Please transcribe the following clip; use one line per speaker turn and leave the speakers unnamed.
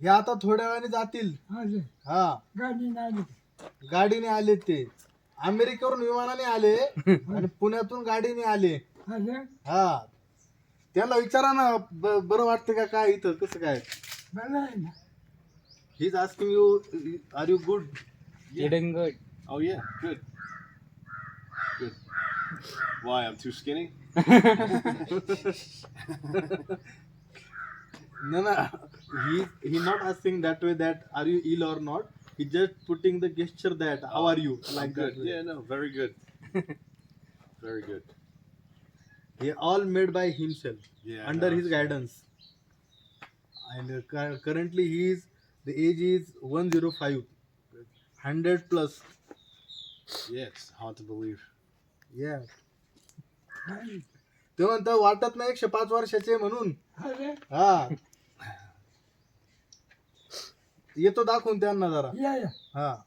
हे आता थोड्या वेळाने जातील. हा.
गाडी नाही
गाडीने आले ते. अमेरिकेवरून विमानाने आले आणि पुण्यातून गाडीने आले.
आले
हा. त्याला विचारा ना ब- बरं वाटतं का काय इथं? कसं काय?
बरं आहे ना.
He's asking you, are you good?
Oh yeah, good. Good. Why? I'm too skinny.
No, no. He he not asking that way. That are you ill or not? He just putting the gesture that how are you
I'm
like
good.
that. way.
Yeah, no, very good. very good.
He all made by himself
Yeah.
under
no,
his guidance. And uh, cur- currently he is the age is 105, 100 plus.
Yeah, it's hard to believe.
Yeah. ते म्हणतात वाटत नाही एकशे पाच वर्षाचे म्हणून हा येतो दाखवून त्यांना जरा.
या या.
हा.